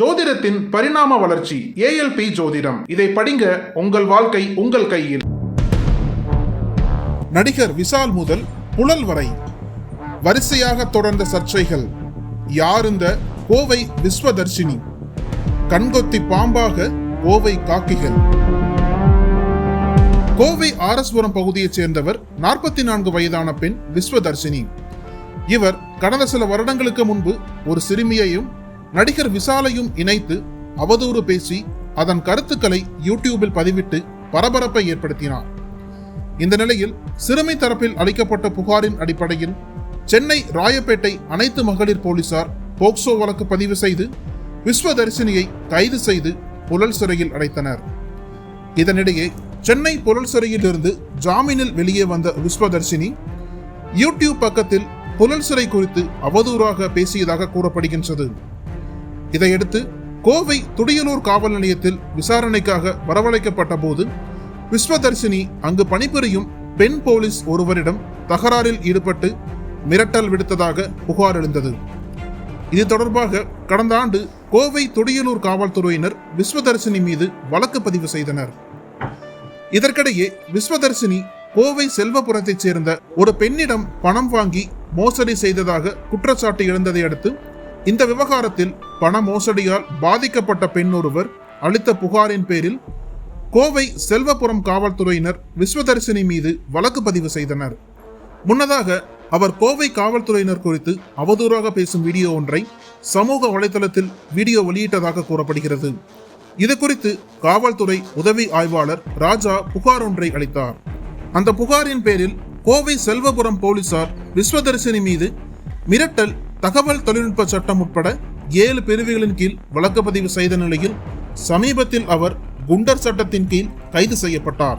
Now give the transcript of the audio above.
ஜோதிடத்தின் பரிணாம வளர்ச்சி ஏஎல்பி ஜோதிடம். இதை படிங்க உங்கள் வாழ்க்கை உங்கள் கையில். நடிகர் விசால் முதல் புழல் வரை. வரிசையாக தொடர்ந்த சர்ச்சைகள். யார் இந்த கோவை விஸ்வதர்ஷினி? கண்கொத்தி பாம்பாக கோவை காக்கிகள். கோவை ஆரஸ்புரம் பகுதியைச் சேர்ந்தவர் நாற்பத்தி நான்கு வயதான பெண் விஸ்வதர்ஷினி. இவர் கடந்த சில வருடங்களுக்கு முன்பு ஒரு சிறுமியையும் நடிகர் விசாலையும் இணைத்து அவதூறு பேசி அதன் கருத்துக்களை யூடியூபில் பதிவிட்டு பரபரப்பை ஏற்படுத்தினார். இந்த நிலையில் சிறுமி தரப்பில் அளிக்கப்பட்ட புகாரின் அடிப்படையில் சென்னை ராயப்பேட்டை அனைத்து மகளிர் போலீசார் போக்சோ வழக்கு பதிவு செய்து விஸ்வதர்ஷினியை கைது செய்து புழல் சிறையில் அடைத்தனர். இதனிடையே சென்னை புழல் சிறையிலிருந்து ஜாமீனில் வெளியே வந்த விஸ்வதர்ஷினி யூடியூப் பக்கத்தில் புழல் சிறை குறித்து அவதூறாக பேசியதாக கூறப்படுகின்றது. இதையடுத்து கோவை துடியலூர் காவல் நிலையத்தில் விசாரணைக்காக வரவழைக்கப்பட்ட போது விஸ்வதர்ஷினி அங்கு பணிபுரியும் பெண் போலீஸ் ஒருவரிடம் தகராறில் ஈடுபட்டு மிரட்டல் விடுத்ததாக புகார் எழுந்தது. இது தொடர்பாக கடந்த ஆண்டு கோவை துடியலூர் காவல்துறையினர் விஸ்வதர்ஷினி மீது வழக்கு பதிவு செய்தனர். இதற்கிடையே விஸ்வதர்ஷினி கோவை செல்வபுரத்தைச் சேர்ந்த ஒரு பெண்ணிடம் பணம் வாங்கி மோசடி செய்ததாக குற்றச்சாட்டு எழுந்ததை அடுத்து இந்த விவகாரத்தில் பண மோசடியால் பாதிக்கப்பட்ட பெண் ஒருவர் அளித்த புகாரின் பேரில் கோவை செல்வபுரம் காவல்துறையினர் விஸ்வதரிசினி மீது வழக்கு பதிவு செய்தனர். முன்னதாக அவர் கோவை காவல்துறையினர் குறித்து அவதூறாக பேசும் வீடியோ ஒன்றை சமூக வலைதளத்தில் வீடியோ வெளியிட்டதாக கூறப்படுகிறது. இது குறித்து காவல்துறை உதவி ஆய்வாளர் ராஜா புகார் ஒன்றை அளித்தார். அந்த புகாரின் பேரில் கோவை செல்வபுரம் போலீசார் விஸ்வதரிசினி மீது மிரட்டல் தகவல் தொழில்நுட்ப சட்டம் உட்பட ஏழு பிரிவுகளின் கீழ் வழக்கு பதிவு செய்த நிலையில் சமீபத்தில் அவர் குண்டர் சட்டத்தின் கீழ் கைது செய்யப்பட்டார்.